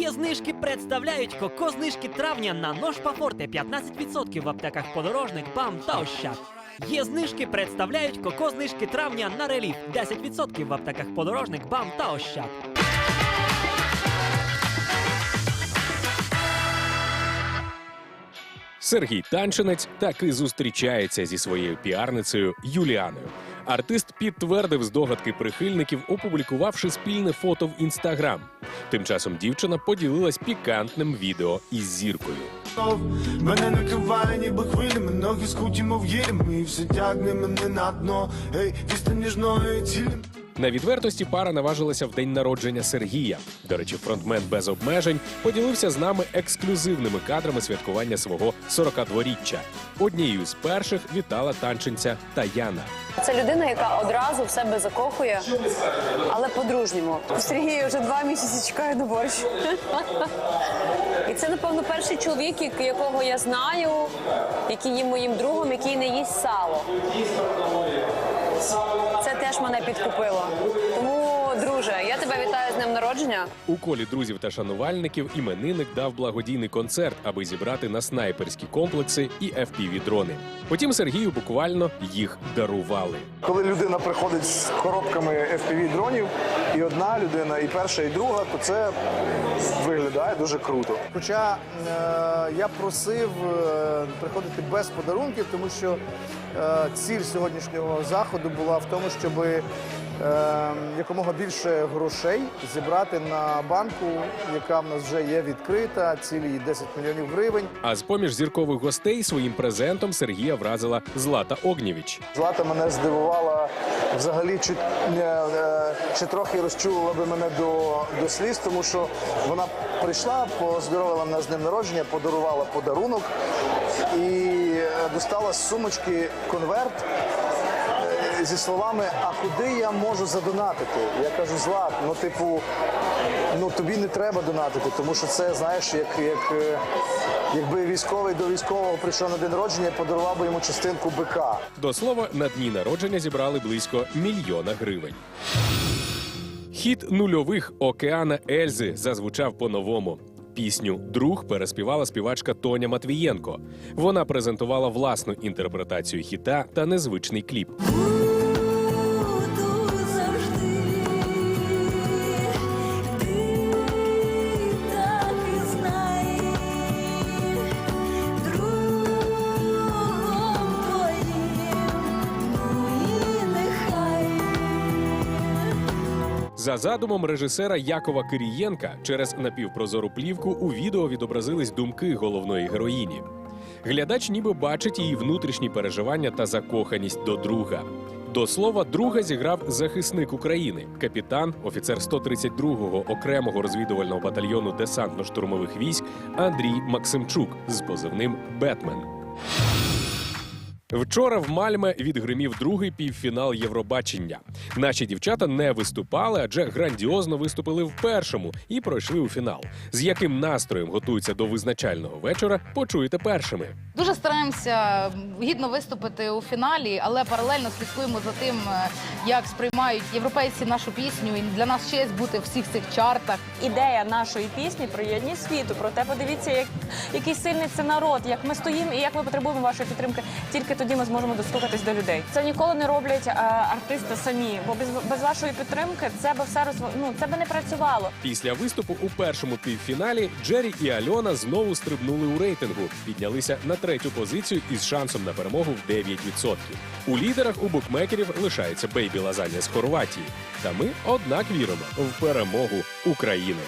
Є знижки представляють коко знижки травня на нож Пафорте 15% в аптеках подорожник, БАМ та Ощад. Є знижки представляють коко знижки травня на реліф 10% в аптеках подорожник, БАМ та Ощад. Сергій Танчинець таки зустрічається зі своєю піарницею Юліаною. Артист підтвердив здогадки прихильників, опублікувавши спільне фото в інстаграм. Тим часом дівчина поділилась пікантним відео із зіркою. Мене накриває, ніби хвилями, ноги скуті, мов єлями, і все тягне мене на дно, ей, вістань ніжної цілі. На відвертості пара наважилася в день народження Сергія. До речі, фронтмен без обмежень поділився з нами ексклюзивними кадрами святкування свого 42-річчя. Однією з перших вітала танчинця Таяна. Це людина, яка одразу в себе закохує, але по-дружньому. Сергій вже два місяці чекає на борщ. І це, напевно, перший чоловік, якого я знаю, який є моїм другом, який не їсть сало. Це теж мене підкупило. Тому, друже, я тебе вітаю з днем народження. У колі друзів та шанувальників іменинник дав благодійний концерт, аби зібрати на снайперські комплекси і fpv дрони. Потім Сергію буквально їх дарували. Коли людина приходить з коробками fpv дронів, і одна людина, і перша, і друга, то це виглядає дуже круто. Хоча е, я просив е, приходити без подарунків, тому що е, ціль сьогоднішнього заходу була в тому, щоб е, якомога більше грошей зібрати на банку, яка в нас вже є відкрита, цілі її 10 мільйонів гривень. А з поміж зіркових гостей своїм презентом Сергія вразила Злата Огнєвіч. Злата мене здивувала взагалі, чи, е, е, чи трохи розчулила би мене до, до сліз, тому що вона прийшла, поздоровила мене з днем народження, подарувала подарунок і е, достала з сумочки конверт. Е, Зі словами, а куди я можу задонатити? Я кажу, Злат, ну типу, ну тобі не треба донатити, тому що це знаєш, як, як е, якби військовий до військового прийшов на день народження, подарував би йому частинку бика. До слова, на дні народження зібрали близько мільйона гривень. Хіт нульових Океана Ельзи зазвучав по-новому. Пісню Друг переспівала співачка Тоня Матвієнко. Вона презентувала власну інтерпретацію хіта та незвичний кліп. За задумом режисера Якова Кирієнка через напівпрозору плівку у відео відобразились думки головної героїні. Глядач ніби бачить її внутрішні переживання та закоханість до друга. До слова, друга зіграв захисник України, капітан, офіцер 132-го окремого розвідувального батальйону десантно-штурмових військ Андрій Максимчук з позивним Бетмен. Вчора в Мальме відгримів другий півфінал Євробачення. Наші дівчата не виступали, адже грандіозно виступили в першому і пройшли у фінал. З яким настроєм готуються до визначального вечора, почуєте першими. Дуже стараємося гідно виступити у фіналі, але паралельно слідкуємо за тим, е, як сприймають європейці нашу пісню. І для нас честь бути в всіх цих чартах. ідея нашої пісні про єдність світу. Проте подивіться, як який сильний це народ, як ми стоїмо і як ми потребуємо вашої підтримки. Тільки тоді ми зможемо достукатись до людей. Це ніколи не роблять е, артисти самі, бо без, без вашої підтримки це би все розв... ну, це би не працювало. Після виступу у першому півфіналі Джері і Альона знову стрибнули у рейтингу, піднялися на третю позицію із шансом на перемогу в 9%. У лідерах у букмекерів лишається Бейбі Лазання з Хорватії. Та ми, однак, віримо в перемогу України.